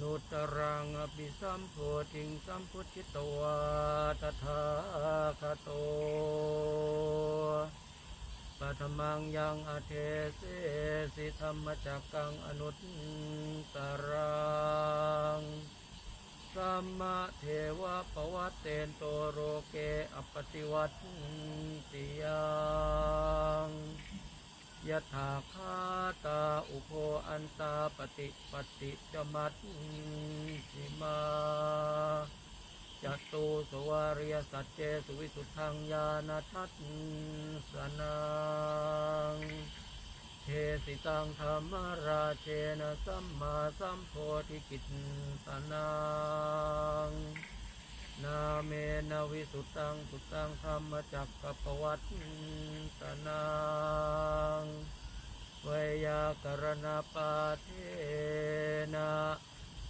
นุตรังอภิสัมโพธิงสัมพุทธิตวาตถาคโตปัทมังยังอเทเสสิธรรมจักกังอนุตตรังสัมมาเทวะปวัตเตนโตโรเกอปติวัตติยัง ยะถาคาตาอุโพอันตาปฏิปฏิจมัตสิมาจตุสวาริยสัจเจสุวิสุทธังญาณทัสสนังเทสิตังธรรมราเชนะสัมมาสัมโพธิกิตตนัง นาเมนะวิสุตตังสุตตังธรรมจักกปวัตตนังเวยากรณปาเทนะ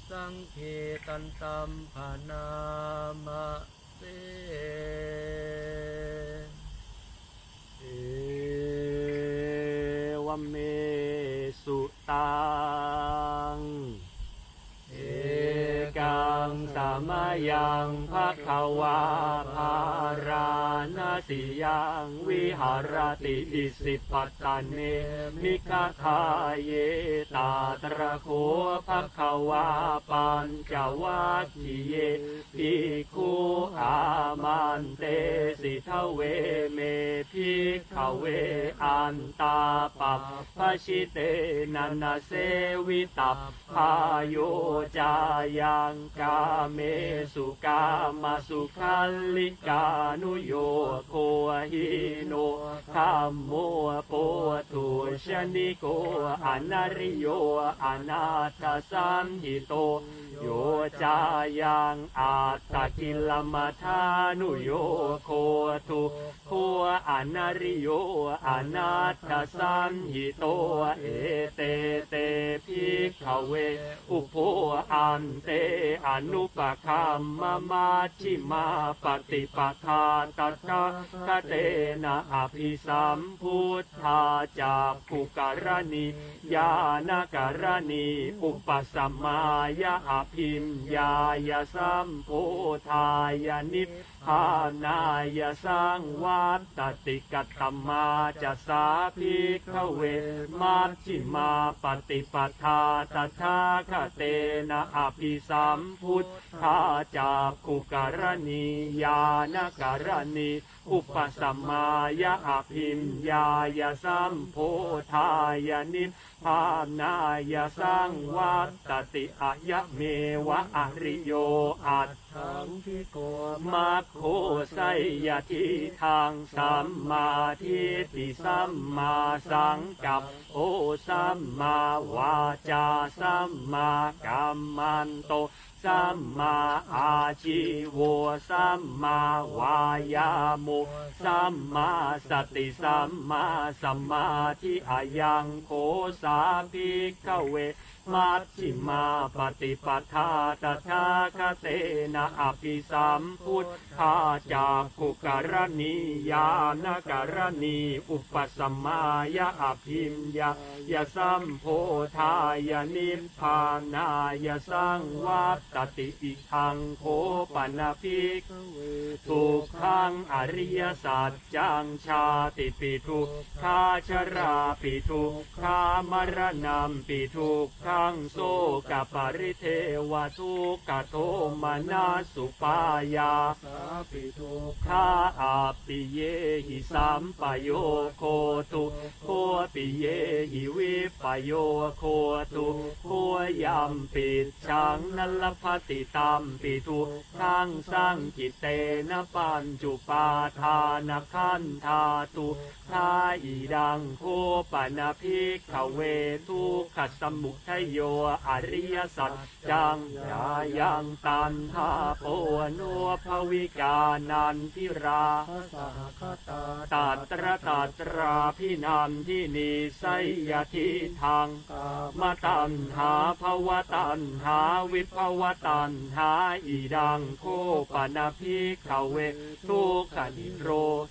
สังคีตันตัมภานามะเส เอวเมสุตัง เอกังสา มายังภะคะวาภารานาสิยังวิหารติอิสิปตตเนมิคาทาเยตาตระโคภะคะวาปัญจวัคคีเยภิกขุอามันเตสิทเวเมภิกขเวอันตาปปพชิเตนันาเสวิตัปพายโยจายังกาเมสุกามาสุขัลลิกานุโยโคหิโนธรรมโมโปตุชนิโกอนาริโยอนาถสัมหิโตโยจายังอาตกิลมัทานุโยโคตุโคอนาริโยอนาถสัมหิโตเอเตเตภิกขเว อุโพอันเตอนุปคัมมมาชิมาปฏิปทาตัทะกะเตนะอภิสัมพุทธาจากภูการณีญาณการณีอุปสัมมายะอภิมยายะสัมโพธายานิพพานายะสังวัตติกัตตมาจะสาภิกขเวมัชชิมาปฏิปทาตถาคเตนะอภิสัมพุทธาจากกุการณียาณการณี อุปสัมมายะอภิมยายะสัมโพธายานิพานายะสังวัตติอายะเมวะอริโยอัตสังทิโกมัคโคไสยทิทางสัมมาทิฏฐิสัมมาสังกัปโอสัมมาวาจาสัมมากัมมันโต สัมมาอาชีวสัมมาวายามุสัมมาสติสัมมาสัมมาทิอายังโคสาภิกขเว มัชชิมาปฏิปทาตถาคเตนะอภิสัมพุทธาจากกุการณียานการณีอุปสัมมายะอภิมยายะสัมโพธายานิพพานายะสังวัตติอิทังโคปนาภิกทุกขังอริยสัจจังชาติปิทุกขาชราปิทุกขามรณะปิทุกขังโสกปริเทวทุกขโทมนาสุปายาสาปิทุกคาอาปิเยหิสัมปโยโคตุโคปิเยหิวิปโยโคตุโคยัมปิดชังนัลภติตามปิทุขังสร้างกิเตนะปัญจุปาทานขันธาตุทาอีดังโคปนาภิกขเวทุกขสมุทัยโยอริยสัจจังยายังตันทาโปโนภวิกานันทิราภาคตาตัตระตัตราพินันที่นีไสยทิทางมาตันหาภวตันหาวิภวตันหาอีดังโคปนาภิกขเวทุกขนิโรธ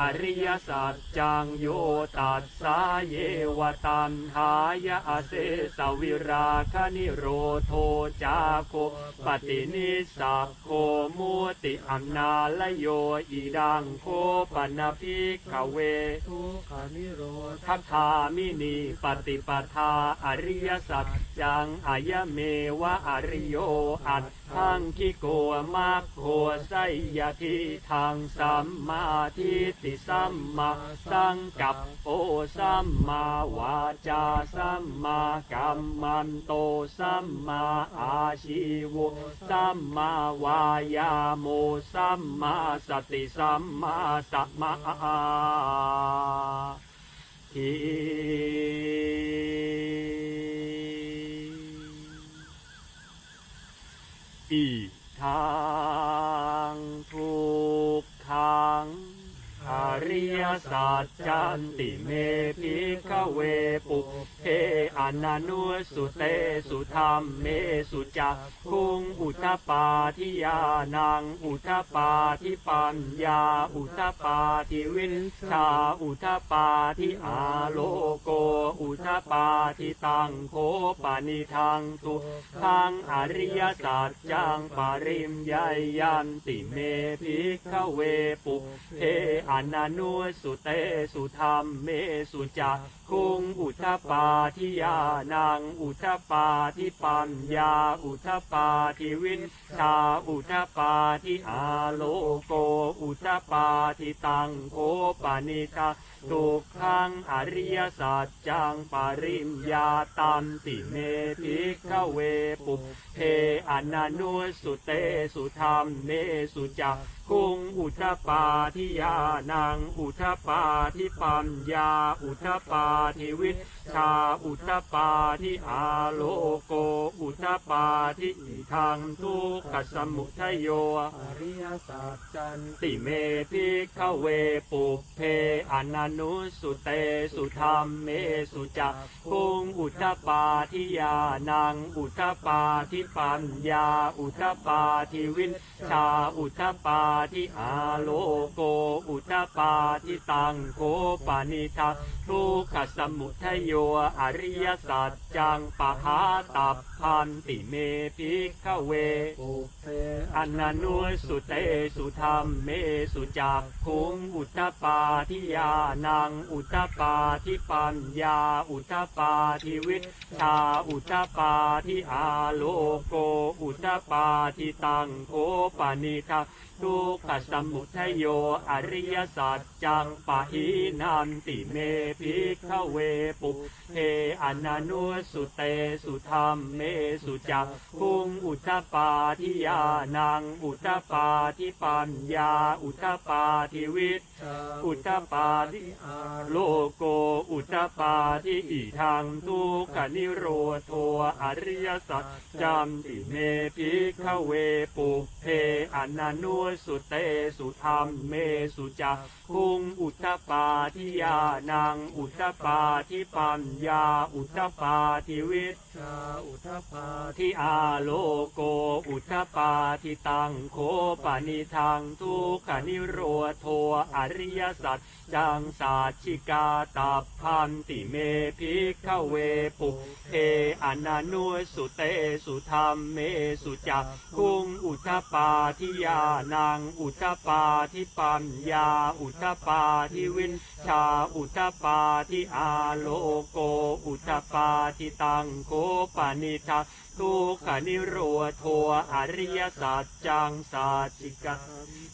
อริยสัจจังโยตัสสาเยวตันหายะอาเสสวิราคนิโรโทจาโคปฏินิสักโคมุติอันนาลโยอีดังโคปนาภิกขเวทุกขานิโรธทัคามินีปฏิปทาอริยสัจจังอายะเมวะอริโยอัตทังคิโกมัคโคไสยทิทางสัมมาทิฏฐิสัมมาสังกัปโปสัมมาวาจาสัมมากัมมันโตสัมมาอาชีวสัมมาวายาโมสัมมาสติสัมมาสัมมาทิอีทางทุกขัง อริยสัจจันติเมพิกเวปุเพอนันุสุเตสุธรรมเมสุจักคุงอุทปาทิยานังอุทปาทิปัญญาอุทปาทิวินชาอุทปาทิอาโลโกอุทปาทิตังโคปานิทังตุทางอริยสัจจังปาริมยายยันติเมพิกเวปุเพอนานุสุเตสุธรรมเมสุจัก คุงอุทปาทิยานังอุทปาทิปัญญาอุทปาทิวินชาอุทปาทิอาโลโก อุทปาทิตังโคปานิทาทุกขังอริยสัจจังปาริมยาตันติเมพิกเวปุเพอนันุสุเตสุธรรมเมสุจักคุงอุทปาทิยานังอุทปาทิปัญญาอุทปาทิวิชาอุทธปาทิอาโลโก อุทธปาทิอิทังทุกขสมุทโยอริยสัจจันติเมพิกเวปุเพอนันุสุเตสุธรรมเมสุจักคุงอุทธปาทิยานังอุทธปาทิปัญญาอุทธปาทิวินชาอุทธปาทิอาโลโก อุทธปาทิตังโคปานิทาทุกขสมุทโยอริยสัจจังปะหาตับพันติเมพิกเวอันนานุสุเตสุธรรมเมสุจักคุงอุทธปาทิยานังอุทธปาทิปัญญาอุทธปาทิวิชาอุทธปาทิอาโลโกอุทธปาทิตังโคปนิทา ทุกขสมุทยโยอริยสัจจังปะหินันติเมพิกเวปุเพอนันุสุเตสุธรรมเมสุจักคุงอุทปาทิยานังอุทปาทิปัญญาอุทปาทิวิทชาอุทปาทิอาโลโกอุทปาทิอิทังทุกขนิโรโทอริยสัจจัมติเมพิกเวปุเพอนันุสุเตสุธรรมเมสุจักคุงอุทธปาทิยานังอุทธปาทิปัญญาอุทธปาทิวิชาอุทธปาทิอาโลโกอุทธปาทิตังโคปานิทังทุกขนิโรโทอริยสัจจังสาชิกาตับพันติเมพิกเวปุเพอนันุสุเตสุธรรมเมสุจักคุงอุทธปาทิยานังอุทปาทิปัญญา อุทปาทิวินชา อุทปาทิอาโลโก อุทปาทิตังโคปานิทาทุกขนิโรโทอริยสัจจังสาชิกา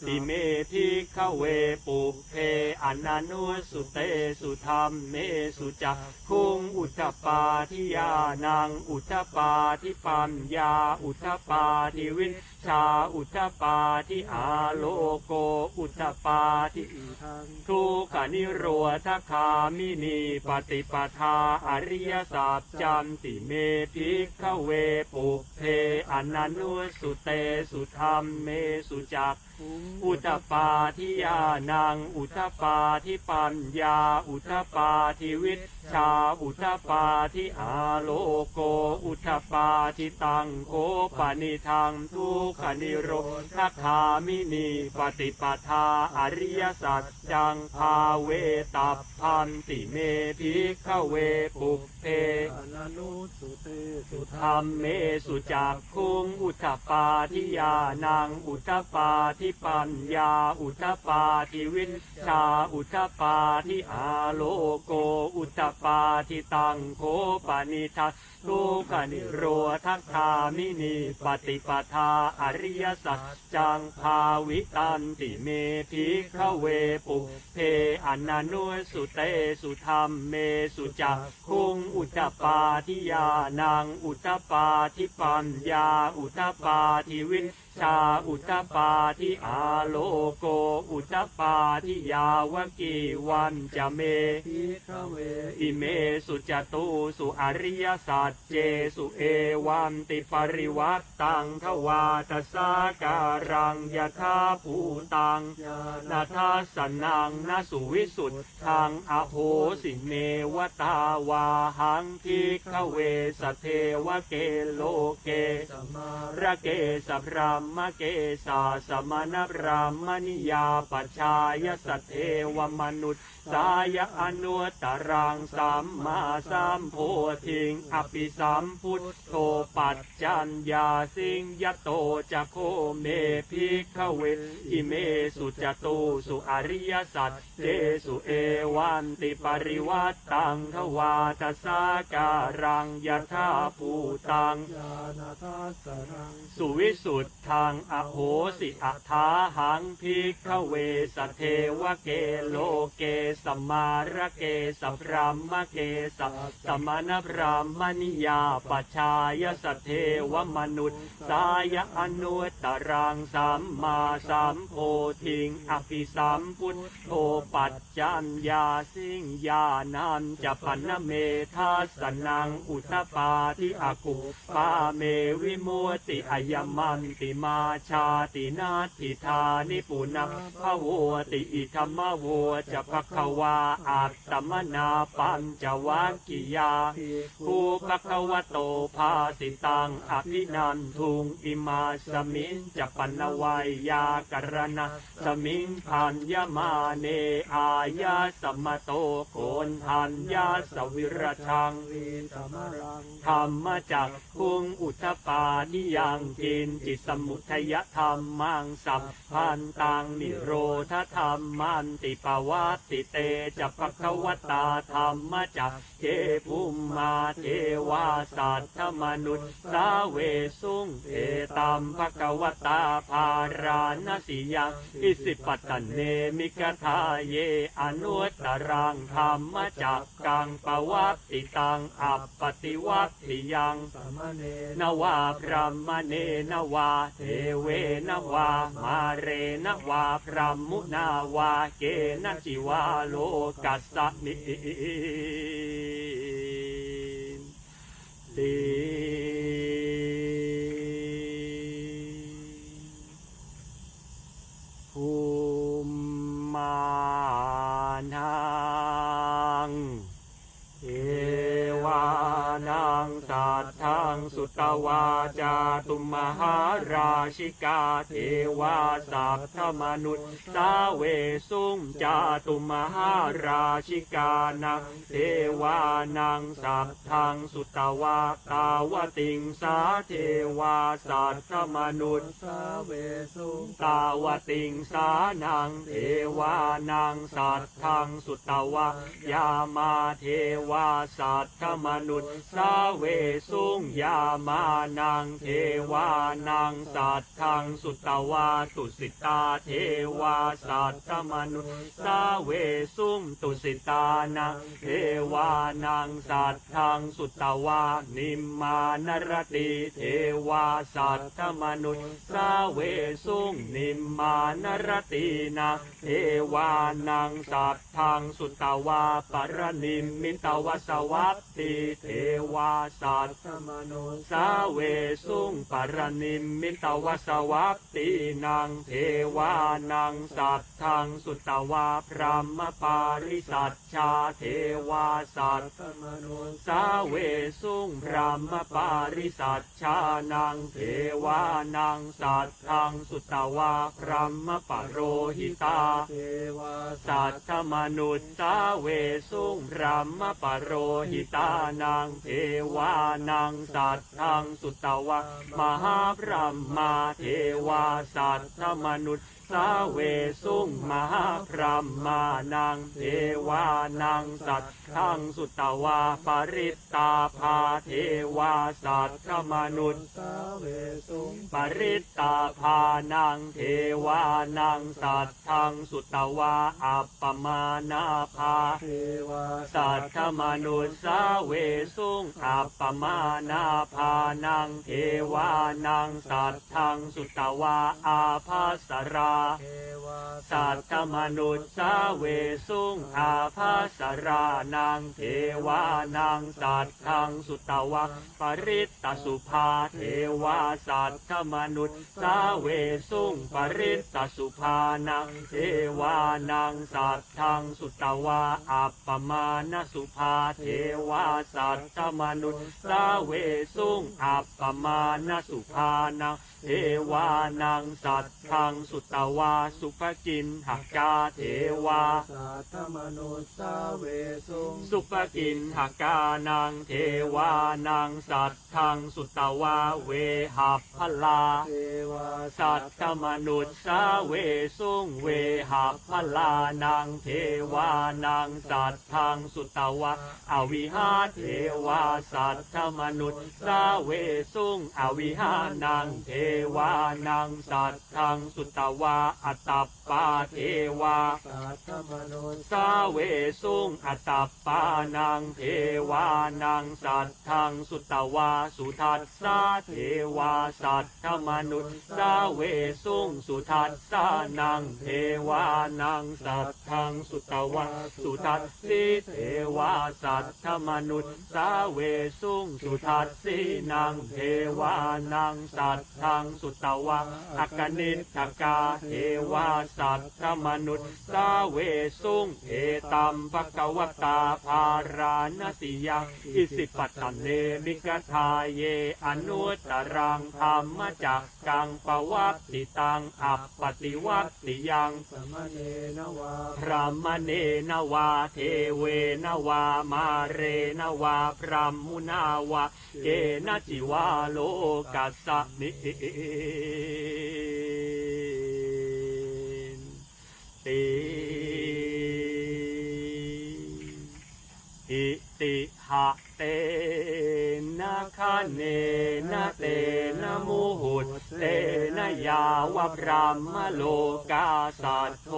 ติเมพิกเวปุเพอนันุสุเตสุธรรมเมสุจักคุงอุทธปาทิยานัง อุทธปาทิปัญญา อุทธปาทิวิน ชาอุทธปาทิอาโลโกอุทธปาทิทังทุกขนิโรธคามินีปฏิปทาอริยสัจจันติเมพิกเวปุเพอนันุสุเตสุธรรมเมสุจักอุตตปาทิยานัง อุตตปาทิปัญญา อุตตปาทิวิชา อุตตปาทิอาโลโก อุตตปาทิตังโกปนิทังทุกขนิโรธคามินีปฏิปทาอริยสัจจังภาเวตัพพันติเมภิกขเวปุเพอนุสุเต ธรรมเมสุจักคุงอุทธปาทิยานังอุทธปาทิปัญญา อุทธปาทิวินชาอุทธปาทิอาโลโก อุทธปาทิตังโคปนิทัส ทุกขนิโรธคามินีปฏิปทาอริยสัจจังภาวิตันติเมภิกขเวปุเพอนานุสุเตสุธรรมเมสุจักคุงอุตตปาทิยานังอุตตปาทิปัญญาอุตตปาทิวิ ชาอุตตปาทิอาโลโก อุตตปาทิยาวกีวันจะเมภิขเวอิเมสุจตุสุอริยสัจเจสุเอวันติปริวัตตังทวาตสาการังยถาภูตังนาทัสนังนาสุวิสุทธังอโหสิเนวตาวาหังทิขเวสเทวเกโลเก สมาระเกสัพรามเกสาสมณพรามนิยาปชายสัตเทวมนุษย์ สายอนุตรังสัมมาสัมโพธิงอภิสัมพุทโธปัจจัญญาสิงยโตจะโคเมภิกเวอิเมสุจตุสุอริยสัจเจสุเอวันติปริวัตตังทวาตสาการังยถาภูตังญาณทัสสรัง สุวิสุทธังอโหสิอัฏฐาหังพิกเวสเทวเกโลเกสัมมาระเกสัพรามเกสัสมณพรามนิยาปชายสเทวมนุษย์ สายอนุตตรังสัมมาสัมโพธิงอภิสัมพุทโธปัจจัญญาสิงญานันจะปันเมทัสนังอุตตปาทิอากุปาเมวิมุติอายมันติมาชาตินาทิธานิปุนังพะโวติอิธรรมโวจะภควาอัตตมนาปัญจวัคคิยาภิกขุภูภควโตภาสิตังอภินันทุงอิมาสมิงจปันวัยยากรณะสมิงพันยมาเนอายาสมโตโกนทันยาสวิรชังธรรมจักคุงอุทปานิยังกินจิตสมุทยธรรมมังสัพพันตังนิโรธธรรมมันติปวัตติเตจะปะคะวตาธรรมจักเทภูมมาเทวาสัตถมนุษย์สาเวสุงเอตัมภะคะวตาภาราณสิยังอิสิปตตเนมิกทาเยอนุตตรังธรรมจักกังปวัตติตังอัปปติวัตติยังสมเนนวาพรหมเนนวาเทเวนวามาเรนวาพรหมุนาวาเกนจิวาโลกัสสมิติภูมมานังเอวานังสัท งสุตวาจาตุมหาราชิกาเทวาสัพพมนุษย์สาเวสุงจาตุมหาราชิกานังเทวานังสัพทังสุตวาตาวติงสาเทวาสัพพมนุษย์สาเวสุงตาวติงสานังเทวานังสัตทังสุตวายามาเทวาสัตถมนุษย์สาเวสุงยามานังเทวานังสัตทังสุตวาตุสิตาเทวาสัตถมนุสาเวสุงตุสิตานังเทวานังสัตทังสุตวานิมมานรติเทวาสัตถมนุสาเวสุงนิมมานรตินะเทวานังสัตทังสุตวาปรนิมมิตวสวัตติเทวาสัตธรรมนสาเวสุงปรนิมมิตวสวัตตีนางเทวานังสัตทังสุตวาพรหมปาริสัชชาเทวาสัตธรรมนุสาเวสุงพรหมปาริสัชชานังเทวานังสัตทังสุตวาพรหมปโรหิตาเทวาสัตมนุสาเวสุงพรหมปโรหิตานังเทวานังสัตทังสุตวะ มหาพรหมาเทวาสัตว์มนุษย์สาเวสุงมหาพรหมานังเทวานังสัตทังสุตวาปริตตาภาเทวาสัตถมนุษย์สาเวสุงปริตตาภานังเทวานังสัตทังสุตวาอัปปมานาภาเทวาสัทธมนุษย์สาเวสุงอัปปมานาภานังเทวานังสัตทังสุตวาอาภัสราสัทธมนุษย์สาเวสุงอาภัสรานังเทวานังสัตทังสุตวาปริตตสุภาเทวาสัทธมนุษย์สาเวสุงปริตตสุภานังเทวานังสัตทังสุตวาอัปปมาณสุภาเทวาสัทธมนุษย์สาเวสุงอัปปมาณสุภานังเทวานังสัตทังสุตวาสุภกินหกาเทวา สัทธมนุสสาเวสุงสุปกินหกานังเทวานังสัตทังสุตวาเวหัพพลา เทวาสัตตมนุษย์สาเวสุงเวหัพพลานังเทวานังสัตทังสุตวะอวิหาเทวาสัตตมนุษย์สาเวสุงอวิหานังเทวานังสัตทังสุตวะอัตตปาเทวาสัทธมนุสสาเวสุงอัตตปานังเทวานังสัตทังสุตวาสุทัสสาเทวาสัตถมนุษย์สาเวสุงสุทัสสานังเทวานังสัตทังสุตวาสุทัสสีเทวาสัตถมนุษย์สาเวสุงสุทัสสีนังเทวานังสัตทังสุตวาอักกนิทกาเทวาสัตถมนุษย์สาเวสุงเอตัมปะกวตาภารานสิยังอิสิปตตเนมิกทาเยอนุตรังธรรมจักกังปวัตติตังอัปปติวัตติยังสมณเณนวาพรหมเนนวาเทเวนวามาเรนวาพรหมุนาวาเกนจิวาโลกัสสมิ ติอิติหะเตนะคะเนนะเตนะมุหุตเตนะยาวะพรหมโลกาสัตโท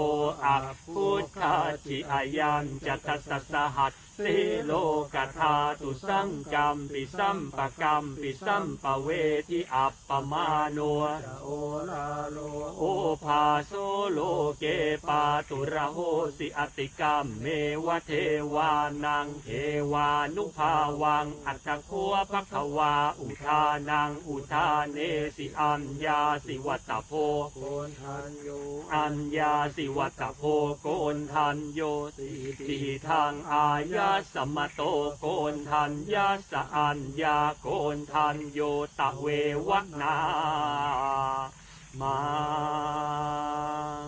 อักพุทธจิอายัญจะทัสสะสหัส สิโลกธาตุสังกัมปิสัมปะกัมปิสัมปเวทิอัปปมาโนจะโอลาโลโอภาโซโลเกปาตุระโหสิอติกรรมเมวเทวานังเทวานุภาวังอัตถโคภควาอุทานังอุทาเนสิอัญญาสิวัตโพโกนทันโยอัญญาสิวัตโพโกนทันโยสิทีทางอายาสมโตโกนทันยาสอัญญาโกนทันโยตะเววนามั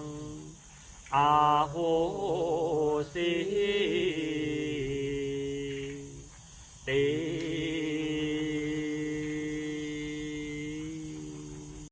งอาโหสิติ